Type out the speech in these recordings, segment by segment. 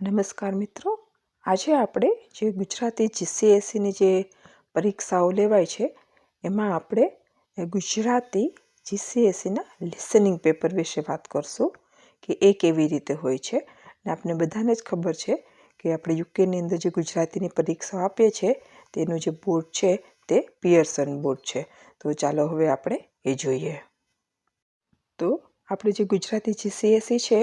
નમસ્કાર મિત્રો. આજે આપણે જે ગુજરાતી જીસીએસસીની જે પરીક્ષાઓ લેવાય છે, એમાં આપણે ગુજરાતી જીસીએસસીના લિસનિંગ પેપર વિશે વાત કરશું કે એ કેવી રીતે હોય છે. ને આપણે બધાને જ ખબર છે કે આપણે યુકેની અંદર જે ગુજરાતીની પરીક્ષાઓ આપીએ છીએ તેનું જે બોર્ડ છે તે પિયર્સન બોર્ડ છે. તો ચાલો હવે આપણે એ જોઈએ. તો આપણે જે ગુજરાતી જીસીએસસી છે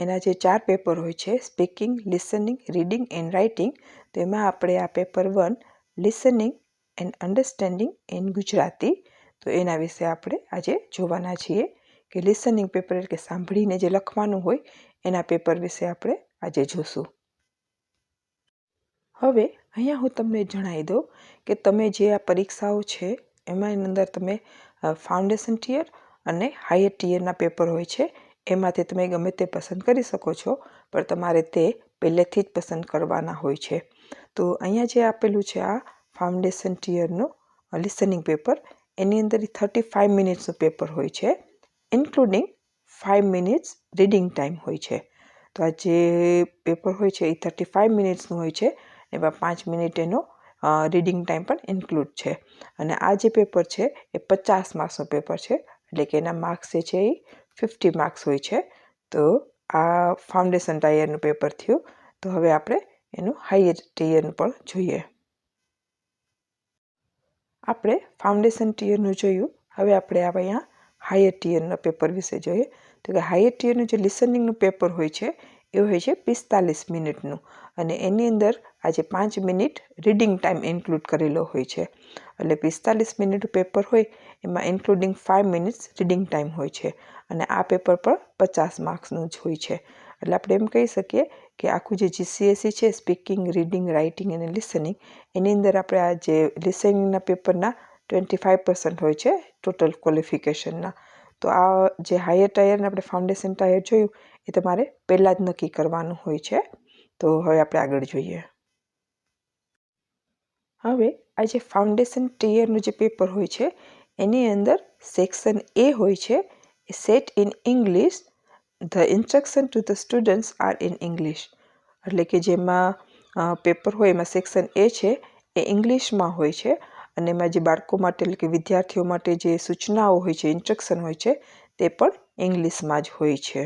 એના જે ચાર પેપર હોય છે, speaking, listening, reading and writing, તો એમાં આપણે આ paper one, listening and understanding in Gujarati, તો એના વિશે આપણે આજે જોવાના છીએ કે લિસનિંગ પેપર એટલે કે સાંભળીને જે લખવાનું હોય, એના પેપર વિશે આપણે આજે જોશું. હવે અહીંયા હું તમને જણાવી દઉં કે તમે જે આ પરીક્ષાઓ છે, એમાં એની અંદર તમે ફાઉન્ડેશન ટીયર અને હાયર ટીયરના પેપર હોય છે એમાંથી તમે ગમે તે પસંદ કરી શકો છો, પણ તમારે તે પહેલેથી જ પસંદ કરવાના હોય છે. તો અહીંયા જે આપેલું છે આ ફાઉન્ડેશન ટીયરનું લિસનિંગ પેપર એની અંદર થર્ટી ફાઇવ મિનિટ્સનું પેપર હોય છે including five minutes reading time હોય છે. તો આ જે પેપર હોય છે એ થર્ટી ફાઇવ મિનિટ્સનું હોય છે, એમાં પાંચ મિનિટ એનો રીડિંગ ટાઈમ પણ ઇન્ક્લુડ છે. અને આ જે પેપર છે એ પચાસ માર્ક્સનું પેપર છે, એટલે કે એના માર્ક્સ જે છે એ ફિફ્ટી માર્ક્સ હોય છે, તો આ ફાઉન્ડેશન ટાયરનું પેપર થયું. તો હવે આપણે એનું હાઈયર ટીયરનું પણ જોઈએ. આપણે ફાઉન્ડેશન ટીયરનું જોયું. હવે આપણે આ અહીંયા હાયર ટીયરના પેપર વિશે જોઈએ. તો કે હાયર ટીયરનું જે લિસનિંગનું પેપર હોય છે, એ હોય છે પિસ્તાલીસ મિનિટનું. અને એની અંદર આજે પાંચ મિનિટ રીડિંગ ટાઈમ ઇન્ક્લુડ કરેલો હોય છે. એટલે પિસ્તાલીસ મિનિટ પેપર હોય એમાં including five minutes reading time હોય છે અને આ પેપર પણ પચાસ માર્ક્સનું જ હોય છે. એટલે આપણે એમ કહી શકીએ કે આખું જે જીસીએસસી છે સ્પીકિંગ રીડિંગ રાઇટિંગ અને લિસનિંગ એની અંદર આપણે આ જે લિસનિંગના પેપરના ટ્વેન્ટી ફાઇવ પર્સન્ટ હોય છે ટોટલ ક્વોલિફિકેશનના તો આ જે હાયર ટાયરને આપણે ફાઉન્ડેશન ટાયર જોયું, એ તમારે પહેલાં જ નક્કી કરવાનું હોય છે. તો હવે આપણે આગળ જોઈએ. હવે આ જે ફાઉન્ડેશન ટીયરનું જે પેપર હોય છે એની અંદર સેક્શન એ હોય છે set in English, the instruction to the students are in English. એટલે કે જેમાં પેપર હોય એમાં સેક્શન એ છે, એ ઇંગ્લિશમાં હોય છે. અને એમાં જે બાળકો માટે એટલે કે વિદ્યાર્થીઓ માટે જે સૂચનાઓ હોય છે, ઇન્સ્ટ્રક્શન હોય છે, તે પણ ઇંગ્લિશમાં જ હોય છે.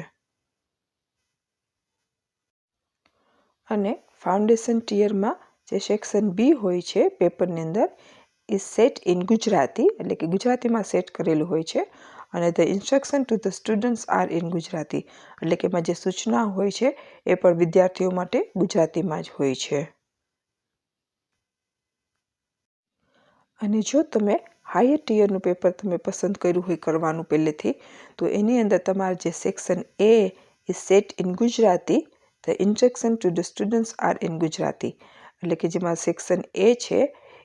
અને ફાઉન્ડેશન ટીયરમાં જે સેક્શન બી હોય છે, પેપરની અંદર એ સેટ ઇન ગુજરાતી એટલે કે ગુજરાતીમાં સેટ કરેલું હોય છે. અને the instruction to the students are in Gujarati એટલે કે એમાં જે સૂચના હોય છે એ પણ વિદ્યાર્થીઓ માટે ગુજરાતીમાં જ હોય છે. અને જો તમે હાયર ટીયરનું પેપર તમે પસંદ કર્યું હોય કરવાનું પહેલેથી, તો એની અંદર તમારે જે section A is set in Gujarati the instruction to the students are in Gujarati એટલે કે જેમાં સેક્શન એ છે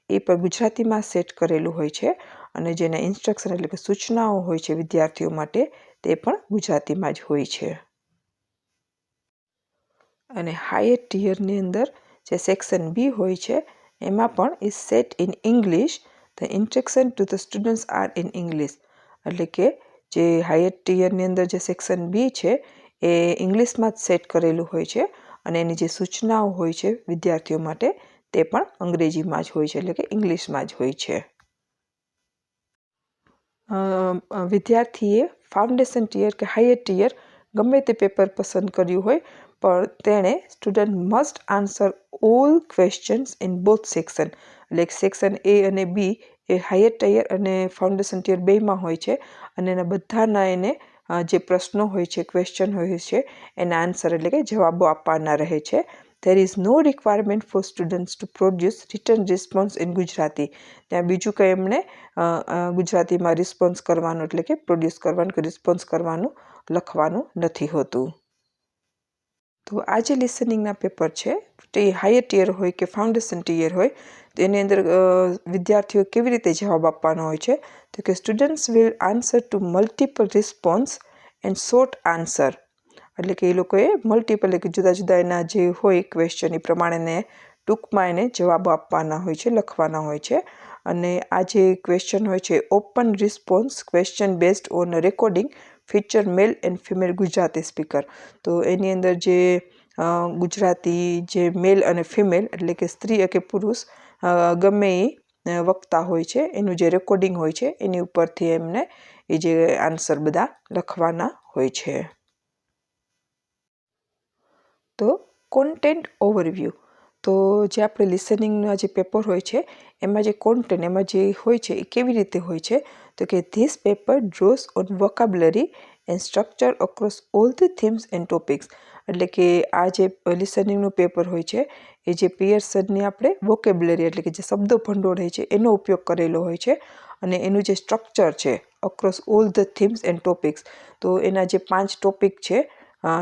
એ પણ ગુજરાતીમાં સેટ કરેલું હોય છે અને જેના ઇન્સ્ટ્રક્શન એટલે કે સૂચનાઓ હોય છે વિદ્યાર્થીઓ માટે તે પણ ગુજરાતીમાં જ હોય છે. અને હાયર ટીયરની અંદર જે સેક્શન બી હોય છે, એમાં પણ is set in English the instruction to the students are in English એટલે કે જે હાયર ટીયરની અંદર જે સેક્શન બી છે, એ ઇંગ્લિશમાં જ સેટ કરેલું હોય છે અને એની જે સૂચનાઓ હોય છે વિદ્યાર્થીઓ માટે તે પણ અંગ્રેજીમાં જ હોય છે, એટલે કે ઇંગ્લિશમાં જ હોય છે. વિદ્યાર્થીએ ફાઉન્ડેશન ટીયર કે હાયર ટીયર ગમે તે પેપર પસંદ કર્યું હોય, પણ તેણે student must answer all questions in both section એટલે સેક્શન એ અને બી એ હાયર ટાયર અને ફાઉન્ડેશન ટીયર બેમાં હોય છે, અને એના બધાના એને જે પ્રશ્નો હોય છે ક્વેશ્ચન હોય છે, એના આન્સર એટલે કે જવાબો આપવાના રહે છે. There is no requirement for students to produce written response in Gujarati ત્યાં બીજું કંઈ એમણે ગુજરાતીમાં રિસ્પોન્સ કરવાનું એટલે કે પ્રોડ્યુસ કરવાનું કે રિસ્પોન્સ કરવાનું લખવાનું નથી હોતું. તો આ જે લિસનિંગના પેપર છે, તે હાયર ટીયર હોય કે ફાઉન્ડેશન ટીયર હોય તેની અંદર વિદ્યાર્થીઓ કેવી રીતે જવાબ આપવાનો હોય છે? તો કે students will answer to multiple response and short answer એટલે કે એ લોકોએ મલ્ટિપલ કે જુદા જુદા એના જે હોય ક્વેશ્ચન એ પ્રમાણેને ટૂંકમાં એને જવાબો આપવાના હોય છે, લખવાના હોય છે. અને આ જે ક્વેશ્ચન હોય છે open response question based on recording feature male and female Gujarati speaker તો એની અંદર જે ગુજરાતી જે મેલ અને ફિમેલ એટલે કે સ્ત્રી કે પુરુષ ગમે એ વક્તા હોય છે, એનું જે રેકોર્ડિંગ હોય છે, એની ઉપરથી એમને એ જે આન્સર બધા લખવાના હોય છે. તો કોન્ટેન્ટ ઓવરવ્યૂ તો જે આપણે લિસનિંગના જે પેપર હોય છે, એમાં જે કોન્ટેન્ટ એમાં જે હોય છે, એ કેવી રીતે હોય છે? તો કે this paper draws on vocabulary and structure across all the themes and topics એટલે કે આ જે લિસનિંગનું પેપર હોય છે, એ જે પિયર્સનની આપણે વોકેબ્લરી એટલે કે જે શબ્દ ભંડોળ હોય છે, એનો ઉપયોગ કરેલો હોય છે. અને એનું જે સ્ટ્રક્ચર છે across all the themes and topics તો એના જે પાંચ ટોપિક છે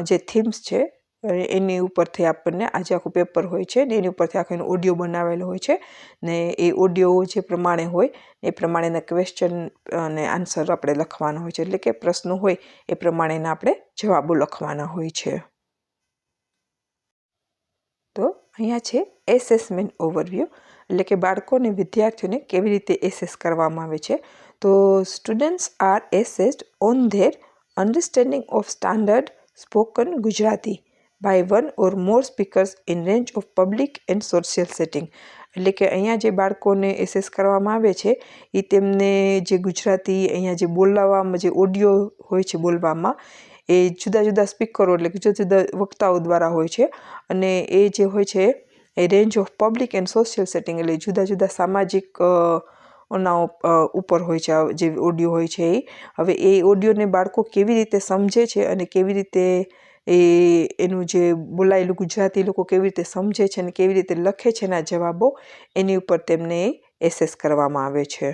જે થીમ્સ છે એની ઉપરથી આપણને આજે આખું પેપર હોય છે ને એની ઉપરથી આખો એનો ઓડિયો બનાવેલો હોય છે ને એ ઓડિયો જે પ્રમાણે હોય એ પ્રમાણેના ક્વેશ્ચન અને આન્સર આપણે લખવાના હોય છે. એટલે કે પ્રશ્નો હોય એ પ્રમાણેના આપણે જવાબો લખવાના હોય છે. તો અહીંયા છે એસેસમેન્ટ ઓવરવ્યૂ એટલે કે બાળકોને વિદ્યાર્થીઓને કેવી રીતે એસેસ કરવામાં આવે છે. તો students are assessed on their understanding of standard spoken Gujarati. By one or more speakers in range of public and social setting એટલે કે અહીંયા જે બાળકોને એસેસ કરવામાં આવે છે એ તેમને જે ગુજરાતી અહીંયા જે બોલાવવામાં, જે ઓડિયો હોય છે બોલવામાં, એ જુદા જુદા સ્પીકરો એટલે કે જુદા જુદા વક્તાઓ દ્વારા હોય છે. અને એ જે હોય છે, એ range of public and social setting એટલે જુદા જુદા સામાજિક ઓના ઉપર હોય છે જે ઓડિયો હોય છે એ હવે એ ઓડિયોને બાળકો કેવી રીતે સમજે છે અને કેવી રીતે એ એનું જે બોલાયેલું ગુજરાતી લોકો કેવી રીતે સમજે છે અને કેવી રીતે લખે છે એના જવાબો એની ઉપર તેમને એસેસ કરવામાં આવે છે.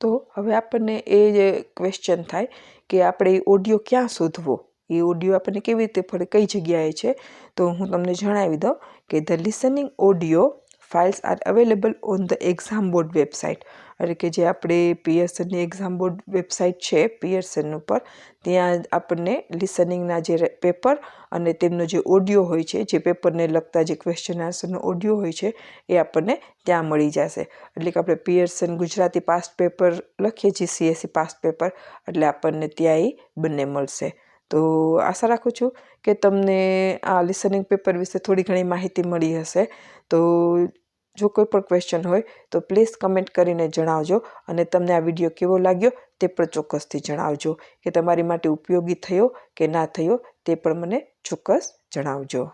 તો હવે આપણને એ જે ક્વેશ્ચન થાય કે આપણે એ ઓડિયો ક્યાં શોધવો? એ ઓડિયો આપણને કેવી રીતે પડે કઈ જગ્યાએ છે? તો હું તમને જણાવી દઉં કે the listening audio files are available on the exam board website એટલે કે જે આપણે પિયર્સનની એક્ઝામ બોર્ડ વેબસાઇટ છે પિયર્સન ઉપર, ત્યાં આપણને લિસનિંગના જે પેપર અને તેમનો જે ઓડિયો હોય છે, જે પેપરને લગતા જે ક્વેશ્ચન આન્સરનો ઓડિયો હોય છે, એ આપણને ત્યાં મળી જશે. એટલે કે આપણે પિયર્સન ગુજરાતી પાસ્ટ પેપર લખીએ છીએ સીએસસી પાસ્ટ પેપર એટલે આપણને ત્યાં એ બંને મળશે. તો આશા રાખું છું કે તમને આ લિસનિંગ પેપર વિશે થોડી ઘણી માહિતી મળી હશે. તો જો કોઈ પણ ક્વેશ્ચન હોય, તો પ્લીઝ કમેન્ટ કરીને જણાવજો અને તમને આ વીડિયો કેવો લાગ્યો તે પણ ચોક્કસથી જણાવજો. કે તમારી માટે ઉપયોગી થયો કે ના થયો તે પણ મને ચોક્કસ જણાવજો.